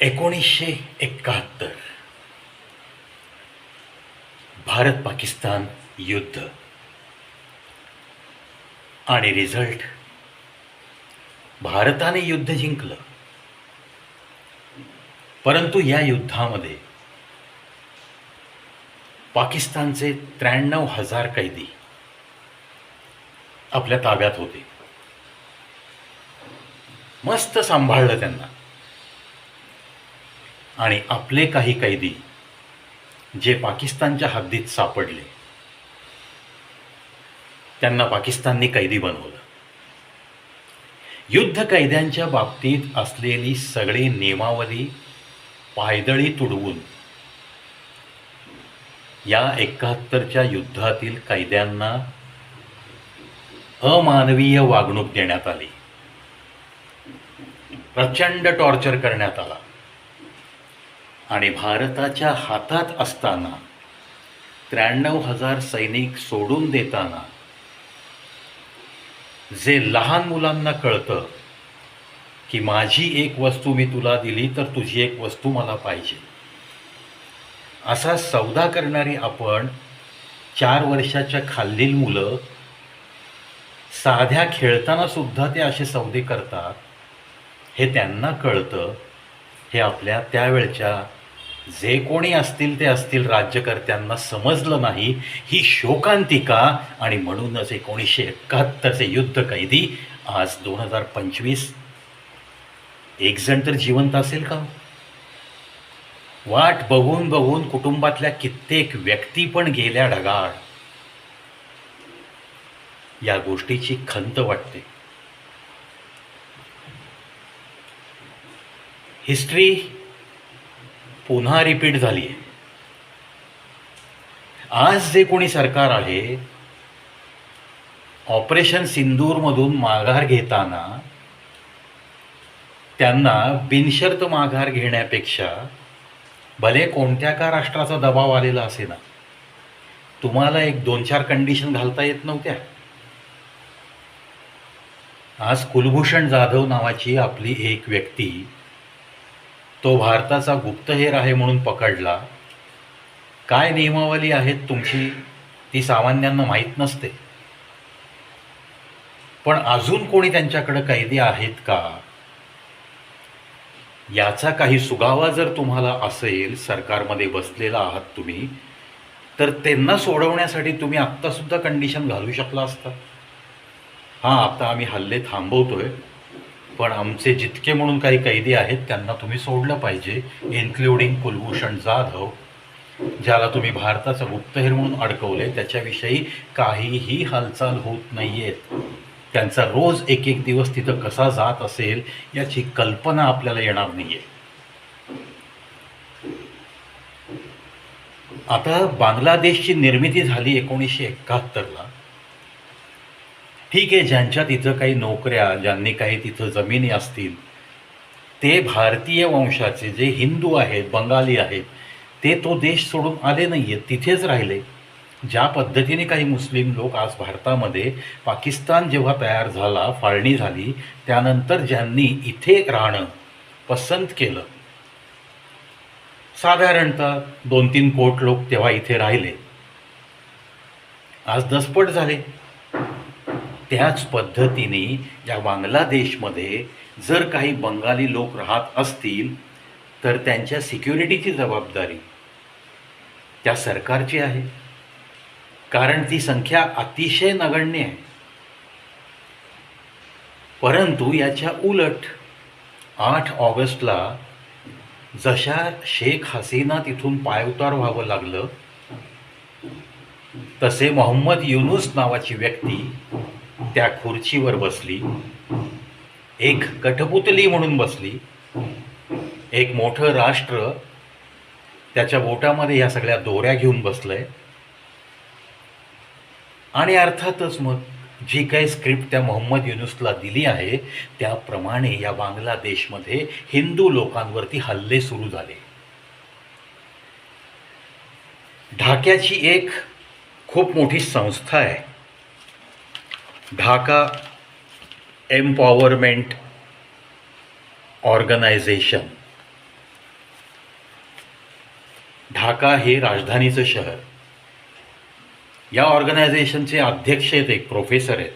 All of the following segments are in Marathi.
एकोणीसशे एकाहत्तर. भारत पाकिस्तान युद्ध. आणि रिझल्ट भारताने युद्ध जिंकलं. परंतु या युद्धामध्ये पाकिस्तानचे त्र्याण्णव हजार कैदी आपल्या ताब्यात होते. मस्त सांभाळलं त्यांना. आणि आपले काही कैदी जे पाकिस्तानच्या हद्दीत सापडले त्यांना पाकिस्तानने कैदी बनवलं. युद्ध कैद्यांच्या बाबतीत असलेली सगळी नियमावली पायदळी तुडवून या एकाहत्तरच्या युद्धातील कैद्यांना अमानवीय वागणूक देण्यात आली. प्रचंड टॉर्चर करण्यात आला. आणि भारताच्या हातात असताना त्र्याण्णव हजार सैनिक सोडून देताना जे लहान मुलांना कळतं की माझी एक वस्तू मी तुला दिली तर तुझी एक वस्तू मला पाहिजे. असा सौदा करणारी आपण चार वर्षाच्या खालील मुलं साध्या खेळताना सुद्धा ते असे सौदे करतात हे त्यांना कळतं हे आपल्या त्यावेळच्या जे कोणी असतील ते असतील राज्यकर्त्यांना समजलं नाही ही शोकांतिका आणि म्हणूनच एकोणीसशे एकाहत्तरचे युद्ध कैदी आज दोन हजार पंचवीस. एक जण तर जिवंत असेल का? वाट बघून बघून कुटुंबातल्या कित्येक व्यक्ती पण गेल्या ढगाळ. या गोष्टीची खंत वाटते. हिस्ट्री पुन्हा रिपीट झाली. आहे आज जे कोणी सरकार आहे ऑपरेशन सिंदूरमधून माघार घेताना त्यांना बिनशर्त माघार घेण्यापेक्षा भले कोणत्या का राष्ट्राचा दबाव आलेला असेना तुम्हाला एक दोन चार कंडिशन घालता येत नव्हत्या. आज कुलभूषण जाधव नावाची आपली एक व्यक्ती तो भारताचा गुप्तहेर आहे म्हणून पकडला. काय नियमावली आहेत तुमची? ती सामान्यांना माहीत नसते. पण अजून कोणी त्यांच्याकडे कैदी आहेत का? याचा काही सुगावा जर तुम्हाला असेल सरकारमध्ये बसलेला आहात तुम्ही तर त्यांना सोडवण्यासाठी तुम्ही आत्तासुद्धा कंडिशन घालू शकला असता. हां आता आम्ही हल्ले थांबवतोय. पण आमचे जितके म्हणून काही कैदी आहेत त्यांना तुम्ही सोडलं पाहिजे इन्क्लुडिंग कुलभूषण जाधव ज्याला तुम्ही भारताचा गुप्तहेर म्हणून अडकवले. त्याच्याविषयी काहीही हालचाल होत नाही आहेत त्यांचा रोज एक एक दिवस तिथं कसा जात असेल याची कल्पना आपल्याला येणार नाही आहे आता बांगलादेशची निर्मिती झाली एकोणीसशे एकाहत्तरला. ठीक आहे ज्यांच्या तिथं काही नोकऱ्या ज्यांनी काही तिथं जमिनी असतील ते भारतीय वंशाचे जे हिंदू आहेत बंगाली आहेत ते तो देश सोडून आले नाही आहेत तिथेच राहिले. ज्या पद्धतीने काही मुस्लिम लोक आज भारतामध्ये पाकिस्तान जेव्हा तयार झाला फाळणी झाली त्यानंतर ज्यांनी इथे राहणं पसंत केलं. साधारणतः दोन तीन कोट लोक तेव्हा इथे राहिले. आज दसपट झाले. त्याच पद्धतीने या बांगलादेशमध्ये जर काही बंगाली लोक राहत असतील तर त्यांच्या सिक्युरिटीची जबाबदारी त्या सरकारची आहे. कारण ती संख्या अतिशय नगण्य आहे. परंतु याच्या उलट आठ ऑगस्टला जशा शेख हसीना तिथून पायउतार व्हावं लागलं तसे मोहम्मद युनुस नावाची व्यक्ती त्या खुर्चीवर बसली. एक कठपुतली म्हणून बसली. एक मोठं राष्ट्र त्याच्या बोटामध्ये या सगळ्या दोऱ्या घेऊन बसलंय. आणि अर्थातच मग जी काही स्क्रिप्ट त्या मोहम्मद युनुसला दिली आहे त्याप्रमाणे या बांगलादेशमध्ये हिंदू लोकांवरती हल्ले सुरू झाले. ढाक्याची एक खूप मोठी संस्था आहे. ढाका एम्पॉवरमेंट ऑर्गनायझेशन ढाका हे राजधानीचं शहर. या ऑर्गनायझेशनचे अध्यक्ष आहेत एक प्रोफेसर आहेत.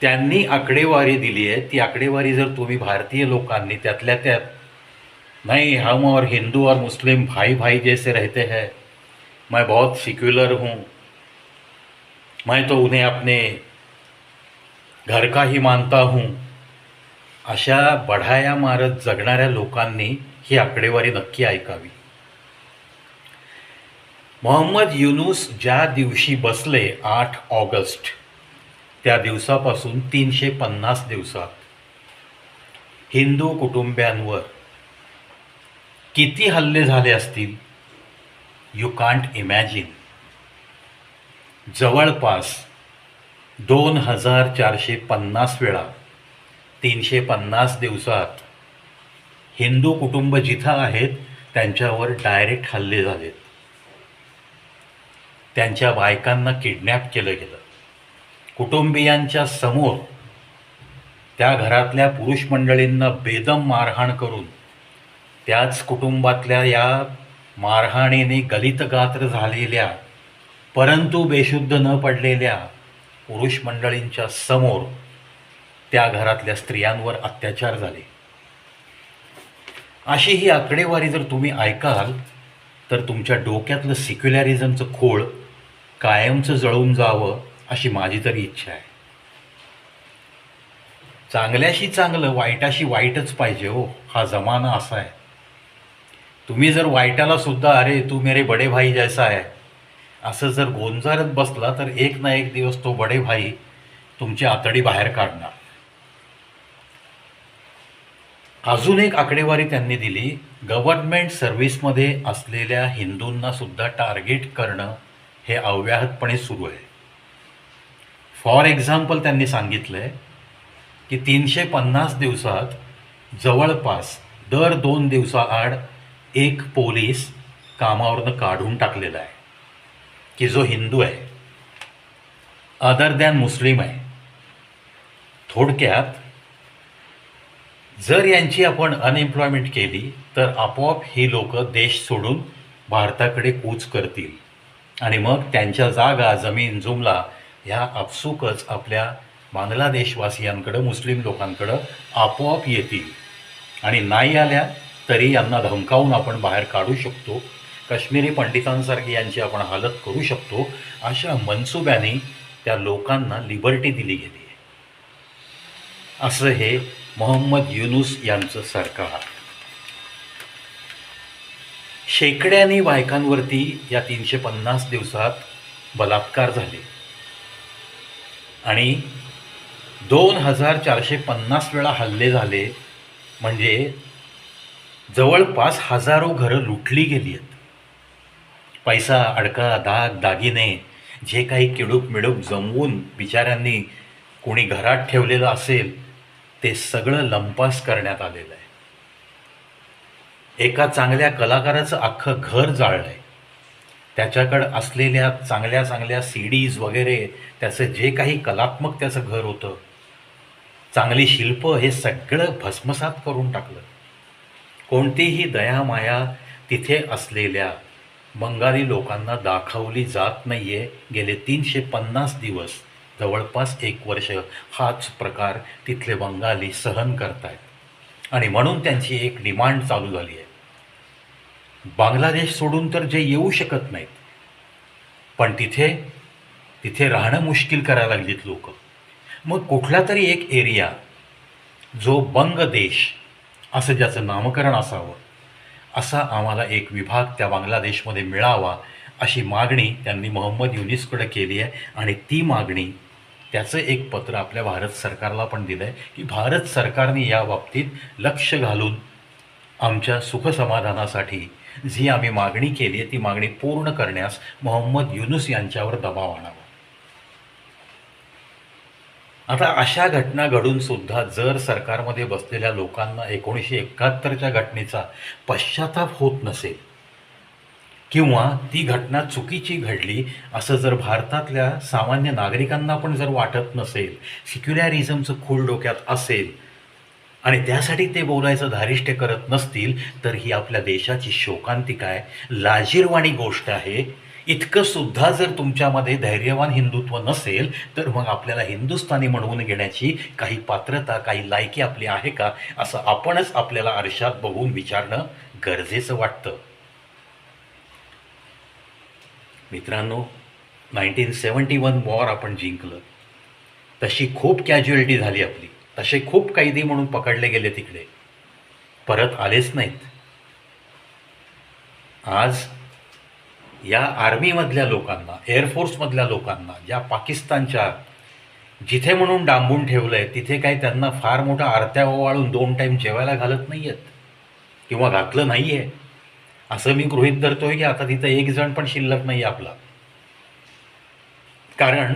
त्यांनी आकडेवारी दिली आहे. ती आकडेवारी जर तुम्ही भारतीय लोकांनी त्यातल्या त्यात नहीं हम और हिंदू और मुस्लिम भाई भाई जैसे रहते हैं मैं बहुत सिक्युलर हूँ मैं तो उन्हें अपने घर का ही मानता हूँ. अशा बढाया मारत जगणाऱ्या लोकांनी ही आकडेवारी नक्की ऐकावी. मोहम्मद युनूस ज्या दिवशी बसले आठ ऑगस्ट त्या दिवसापासून तीनशे पन्नास दिवसात हिंदू कुटुंबियांवर किती हल्ले झाले असतील? यू कांट इमॅजिन जवळपास दोन हजार चारशे पन्नास वेळा तीनशे पन्नास दिवसात हिंदू कुटुंब जिथं आहेत त्यांच्यावर डायरेक्ट हल्ले झालेत. त्यांच्या बायकांना किडनॅप केलं गेलं. कुटुंबियांच्या समोर त्या घरातल्या पुरुष मंडळींना बेदम मारहाण करून त्याच कुटुंबातल्या या मारहाणीने गलितगात्र झालेल्या परंतु बेशुद्ध न पडलेल्या पुरुष मंडळींच्या समोर त्या घरातल्या स्त्रियांवर अत्याचार झाले. अशी ही आकडेवारी जर तुम्ही ऐकाल तर तुमच्या डोक्यातलं सिक्युलॅरिझमचं खोळ कायमचं जळून जावं अशी माझी तरी इच्छा आहे. चांगल्याशी चांगलं वाईटाशी वाईटच पाहिजे हो हा जमाना असा आहे. तुम्ही जर वाईटाला सुद्धा अरे तू मेरे बडे भाई जैसा आहे असं जर गोंजारत बसला तर एक ना एक दिवस तो बडे भाई तुमची आतडी बाहेर काढणार. अजून एक आकडेवारी त्यांनी दिली गव्हर्नमेंट सर्व्हिसमध्ये असलेल्या हिंदूंना सुद्धा टार्गेट करणं हे अव्याहतपणे सुरू आहे. फॉर एक्झाम्पल त्यांनी सांगितलं आहे की तीनशे पन्नास दिवसात जवळपास दर दोन दिवसाआड एक पोलीस कामावरनं काढून टाकलेला आहे. की जो हिंदू आहे अदर दॅन मुस्लिम आहे थोडक्यात जर यांची आपण अनएम्प्लॉयमेंट केली तर आपोआप ही लोक देश सोडून भारताकडे कूच करतील. आणि मग त्यांच्या जागा जमीन जुमला ह्या आपसुकच आपल्या बांगलादेशवासियांकडं मुस्लिम लोकांकडं आपोआप येतील. आणि नाही आल्या तरी यांना धमकावून आपण बाहेर काढू शकतो. काश्मीरी पंडितांसारखी यांची आपण हालत करू शकतो अशा मनसुब्याने त्या लोकांना लिबर्टी दिली गेली आहे. असं हे मोहम्मद युनुस यांचं सरकार शेकड्यानी बायकांवरती या तीनशे पन्नास दिवसात बलात्कार झाले. आणि दोन हजार चारशे पन्नास वेळा हल्ले झाले म्हणजे जवळपास हजारो घरं लुटली गेली आहेत. पैसा अडका दाग दागिने जे काही किडूक मिडूक जमवून बिचाऱ्यांनी कोणी घरात ठेवलेलं असेल ते सगळं लंपास करण्यात आलेलं आहे. एका चांगल्या कलाकाराचं अख्खं घर जाळलं आहे त्याच्याकडं असलेल्या चांगल्या चांगल्या सी डीज वगैरे त्याचं जे काही कलात्मक त्याचं घर होतं चांगली शिल्प हे सगळं भस्मसात करून टाकलं. कोणतीही दया माया तिथे असलेल्या बंगाली लोकांना दाखवली जात नाही आहे गेले तीनशे पन्नास दिवस जवळपास एक वर्ष हाच प्रकार तिथले बंगाली सहन करतायत. आणि म्हणून त्यांची एक डिमांड चालू झाली आहे बांगलादेश सोडून तर जे येऊ शकत नाहीत. पण तिथे तिथे राहणं मुश्किल करायला लागलीत लोक. मग कुठला तरी एक एरिया जो बंग देश असं ज्याचं नामकरण असावं असा आम्हाला एक विभाग त्या बांगलादेशमध्ये मिळावा अशी मागणी त्यांनी मोहम्मद युनिसकडे केली आहे. आणि ती मागणी त्याचं एक पत्र आपल्या भारत सरकारला पण दिलं आहे की भारत सरकारने या बाबतीत लक्ष घालून आमच्या सुखसमाधानासाठी जी आम्ही मागणी केली आहे ती मागणी पूर्ण करण्यास मोहम्मद युनुस यांच्यावर दबाव आणावा. आता अशा घटना घडून सुद्धा जर सरकारमध्ये बसलेल्या लोकांना एकोणीसशे एकाहत्तरच्या घटनेचा पश्चाताप होत नसेल किंवा ती घटना चुकीची घडली असं जर भारतातल्या सामान्य नागरिकांना पण जर वाटत नसेल सिक्युलॅरिझमचं खूळ डोक्यात असेल आणि त्यासाठी ते बोलायचं धारिष्ट्य करत नसतील तर ही आपल्या देशाची शोकांतिका आहे. लाजीरवाणी गोष्ट आहे. इतकं सुद्धा जर तुमच्यामध्ये धैर्यवान हिंदुत्व नसेल तर मग आपल्याला हिंदुस्थानी म्हणवून घेण्याची काही पात्रता काही लायकी आपली आहे का? असं आपणच आपल्याला आरशात बघून विचारणं गरजेचं वाटतं. मित्रांनो नाईन्टीन सेवन्टी वन वॉर आपण जिंकलं. तशी खूप कॅज्युअलिटी झाली आपली. तसे खूप कैदी म्हणून पकडले गेले तिकडे. परत आलेच नाहीत. आज या आर्मीमधल्या लोकांना एअरफोर्समधल्या लोकांना ज्या पाकिस्तानच्या जिथे म्हणून डांबून ठेवलं आहे तिथे काही त्यांना फार मोठा आरत्या ओवाळून दोन टाईम जेवायला घालत नाही आहेत किंवा घातलं नाही आहे असं मी गृहीत धरतोय की आता तिथं एक जण पण शिल्लक नाही आपला. कारण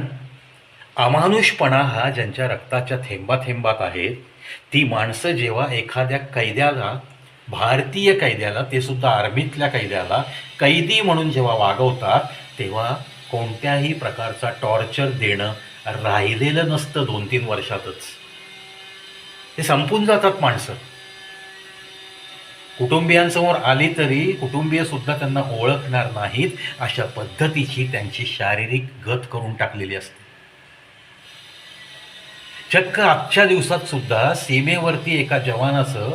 अमानुषपणा हा ज्यांच्या रक्ताच्या थेंबाथेंबात आहे ती माणसं जेव्हा एखाद्या कैद्याला भारतीय कैद्याला ते सुद्धा आर्मीतल्या कैद्याला कैदी म्हणून जेव्हा वागवतात तेव्हा कोणत्याही प्रकारचा टॉर्चर देणं राहिलेलं नसतं दोन तीन वर्षातच. ते संपून जातात माणसं. कुटुंबियांसमोर आली तरी कुटुंबीय सुद्धा त्यांना ओळखणार नाहीत अशा पद्धतीची त्यांची शारीरिक गत करून टाकलेली असते. चक्क आजच्या दिवसात सुद्धा सीमेवरती एका जवानाचं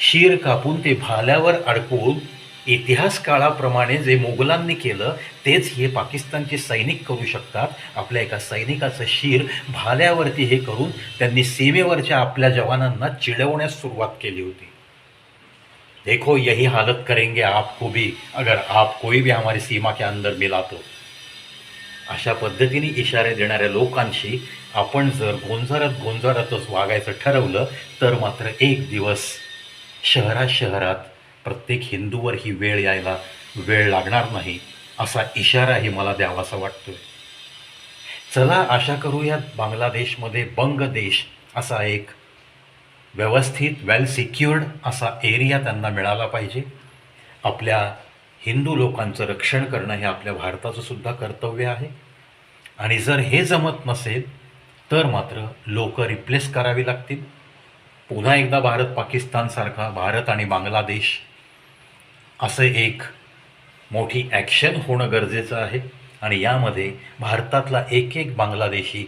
शीर कापून ते भाल्यावर अडकवून इतिहास काळाप्रमाणे जे मोगलांनी केलं तेच हे पाकिस्तानचे सैनिक करू शकतात. आपल्या एका सैनिकाचं शीर भाल्यावरती हे करून त्यांनी सीमेवरच्या आपल्या जवानांना चिडवण्यास सुरुवात केली होती. देखो यही हालत करेंगे आपको भी अगर आप कोई भी हमारी सीमा के अंदर मिला तो. अशा पद्धतीने इशारे देणाऱ्या लोकांशी आपण जर गोंजारत गोंजारतच वागायचं ठरवलं तर मात्र एक दिवस शहरा शहरात प्रत्येक हिंदूवर ही वेळ यायला वेळ लागणार नाही असा इशाराही मला द्यावासा वाटतोय. चला आशा करूयात बांगलादेशमध्ये बंग देश असा एक व्यवस्थित वेल सिक्युअर्ड असा एरिया त्यांना मिळाला पाहिजे. आपल्या हिंदू लोकांचं रक्षण करणं हे आपल्या भारताचं सुद्धा कर्तव्य आहे. आणि जर हे जमत नसेल तर मात्र लोक रिप्लेस करावी लागतील. पुन्हा एकदा भारत पाकिस्तानसारखा भारत आणि बांगलादेश असं एक मोठी ॲक्शन होणं गरजेचं आहे. आणि यामध्ये भारतातला एक एक बांगलादेशी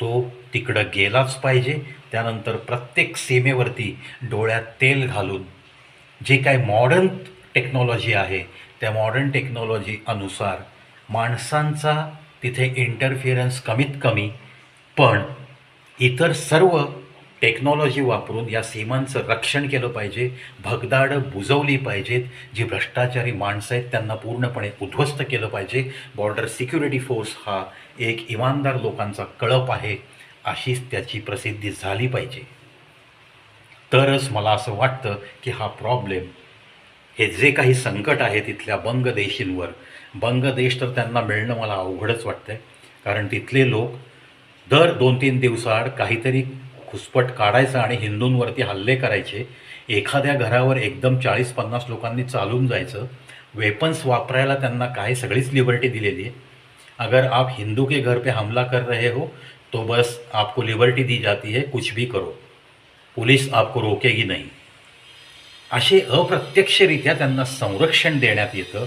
तो तिकडं गेलाच पाहिजे. त्यानंतर प्रत्येक सीमेवरती डोळ्यात तेल घालून जे काय मॉडर्न टेक्नॉलॉजी आहे त्या मॉडर्न टेक्नॉलॉजी अनुसार माणसांचा तिथे इंटरफिअरन्स कमीत कमी पण इतर सर्व टेक्नॉलॉजी वापरून या सीमांचं रक्षण केलं पाहिजे भगदाडं बुजवली पाहिजेत जी भ्रष्टाचारी माणसं आहेत त्यांना पूर्णपणे उद्ध्वस्त केलं पाहिजे. बॉर्डर सिक्युरिटी फोर्स हा एक इमानदार लोकांचा कळप आहे अशीच त्याची प्रसिद्धी झाली पाहिजे. तरच मला असं वाटतं की हा प्रॉब्लेम हे जे काही संकट आहे तिथल्या बंगदेशींवर बंगदेश तर त्यांना मिळणं मला अवघडच वाटतंय. कारण तिथले लोक दर दोन तीन दिवसाआड काहीतरी घुसपट काढायचं आणि हिंदूंवरती हल्ले करायचे एखाद्या घरावर एकदम चाळीस पन्नास लोकांनी चालून जायचं वेपन्स वापरायला त्यांना काय सगळीच लिबर्टी दिलेली आहे. अगर आप हिंदू के घर पे हमला कर रहे हो तो बस आपको लिबर्टी दी जाती है कुछ भी करो। पुलिस आपको रोकेगी नाही। असे अप्रत्यक्षरित्या त्यांना संरक्षण देण्यात येतं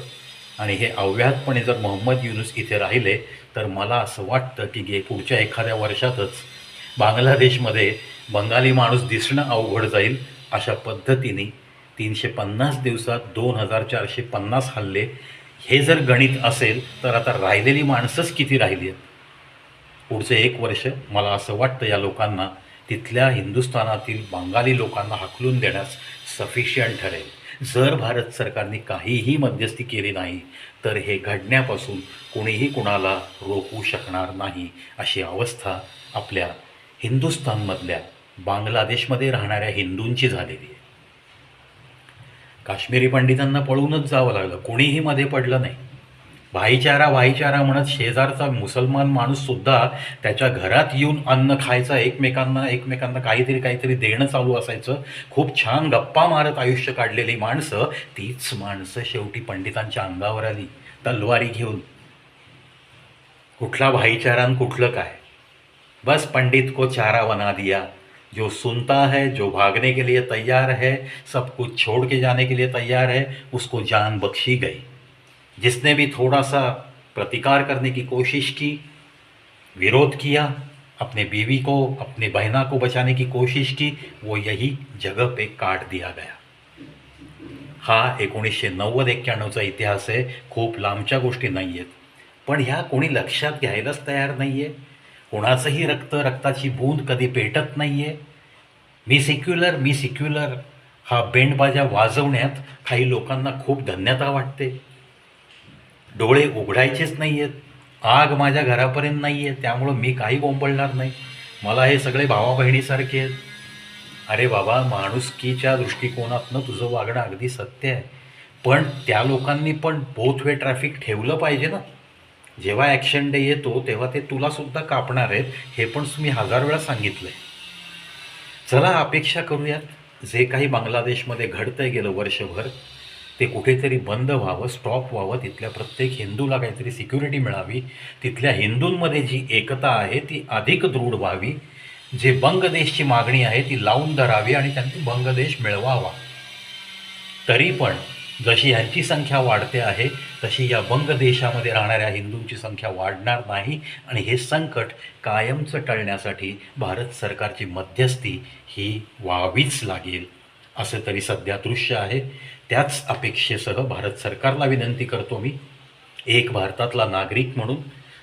आणि हे अव्याहतपणे जर मोहम्मद युनुस इथे राहिले तर मला असं वाटतं की गे पुढच्या एखाद्या वर्षातच बांगलादेशमध्ये बंगाली माणूस दिसणं अवघड जाईल अशा पद्धतीने तीनशे पन्नास दिवसात दोन हजार चारशे पन्नास हल्ले. हे जर गणित असेल तर आता राहिलेली माणसंच किती राहिली आहेत? पुढचे एक वर्ष मला असं वाटतं या लोकांना तिथल्या हिंदुस्थानातील बंगाली लोकांना हाकलून देण्यास सफिशियंट ठरेल. जर भारत सरकारने काहीही मध्यस्थी केली नाही तर हे घडण्यापासून कोणीही कुणाला रोखू शकणार नाही अशी अवस्था आपल्या हिंदुस्थानमधल्या बांगलादेशमध्ये राहणाऱ्या हिंदूंची झालेली आहे. काश्मीरी पंडितांना पळूनच जावं लागलं. कोणीही मध्ये पडलं नाही. भाईचारा भाईचारा म्हणत शेजारचा मुसलमान माणूससुद्धा त्याच्या घरात येऊन अन्न खायचा एकमेकांना एकमेकांना काहीतरी काहीतरी देणं चालू असायचं. खूप छान गप्पा मारत आयुष्य काढलेली माणसं तीच माणसं शेवटी पंडितांच्या अंगावर आली. तलवारी घेऊन. कुठला भाईचारा आणि कुठलं काय? बस पंडित को चारा बना दिया। जो सुनता है, जो भागने के लिए तैयार है, सब कुछ छोड़ के जाने के लिए तैयार है, उसको जान बख्शी गई। जिसने भी थोड़ा सा प्रतिकार करने की कोशिश की, विरोध किया, अपने बीवी को, अपने बहना को बचाने की कोशिश की, वो यही जगह पे काट दिया गया। हा, एकोणीसशे नव्वद एक्क्याण्णवचा इतिहास आहे खूप लांबच्या गोष्टी नाही आहेत पण ह्या कोणी लक्षात घ्यायलाच तयार नाही आहे कोणाचंही रक्त रक्ताची बूंद कधी पेटत नाही आहे मी सिक्युलर मी सिक्युलर हा बेंडबाजा वाजवण्यात काही लोकांना खूप धन्यता वाटते. डोळे उघडायचेच नाही आहेत आग माझ्या घरापर्यंत नाही आहे त्यामुळं मी काही गोंबळणार नाही. मला हे सगळे भावा बहिणीसारखे आहेत. अरे बाबा माणुसकीच्या दृष्टिकोनातनं तुझं वागणं अगदी सत्य आहे. पण त्या लोकांनी पण बोथ वे ट्रॅफिक ठेवलं पाहिजे ना? जेव्हा ॲक्शन डे येतो तेव्हा ते तुला सुद्धा कापणार आहेत हे पण मी हजार वेळा सांगितलं आहे चला अपेक्षा करूयात. जे काही बांगलादेशमध्ये घडतंय गेलं वर्षभर ते कुठेतरी बंद व्हावं स्टॉप व्हावं. तिथल्या प्रत्येक हिंदूला काहीतरी सिक्युरिटी मिळावी. तिथल्या हिंदूंमध्ये जी एकता आहे ती अधिक दृढ व्हावी. जे बंगदेशची मागणी आहे ती लावून धरावी आणि त्यांनी बंगदेश मिळवावा. तरी पण जशी ह्यांची संख्या वाढते आहे तशी या वंग देशामध्ये राहणाऱ्या हिंदूंची संख्या वाढणार नाही. आणि हे संकट कायमचं टळण्यासाठी भारत सरकारची मध्यस्थी ही व्हावीच लागेल. असं तरी सध्या दृश्य आहे. त्याच अपेक्षेसह भारत सरकारला विनंती करतो मी. एक भारतातला नागरिक म्हणून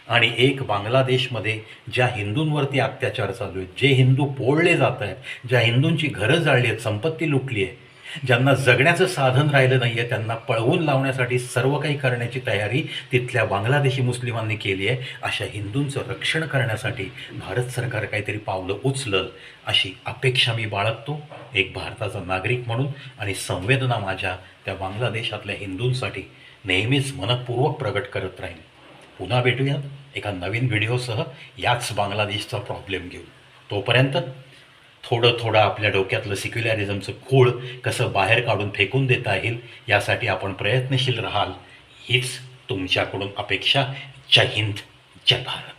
आणि एक बांगलादेशमध्ये ज्या हिंदूंवरती अत्याचार चालू आहेत जे हिंदू पोळले जात आहेत ज्या हिंदूंची घरं जाळली आहेत संपत्ती लुटली आहे ज्यांना जगण्याचं साधन राहिलं नाही आहे त्यांना पळवून लावण्यासाठी सर्व काही करण्याची तयारी तिथल्या बांगलादेशी मुस्लिमांनी केली आहे. अशा हिंदूंचं रक्षण करण्यासाठी भारत सरकार काहीतरी पावलं उचलल अशी अपेक्षा मी बाळगतो. एक भारताचा नागरिक म्हणून आणि संवेदना माझ्या त्या बांगलादेशातल्या हिंदूंसाठी नेहमीच मनपूर्वक प्रगट करत राहील पुन्हा भेटूयात एका नवीन व्हिडिओसह याच बांगलादेशचा प्रॉब्लेम घेऊ तोपर्यंत थोडं थोडं आपल्या डोक्यातलं सिक्युलॅरिझमचं खूळ कसं बाहेर काढून फेकून देता येईल यासाठी आपण प्रयत्नशील राहाल हीच तुमच्याकडून अपेक्षा. जय हिंद जय भारत.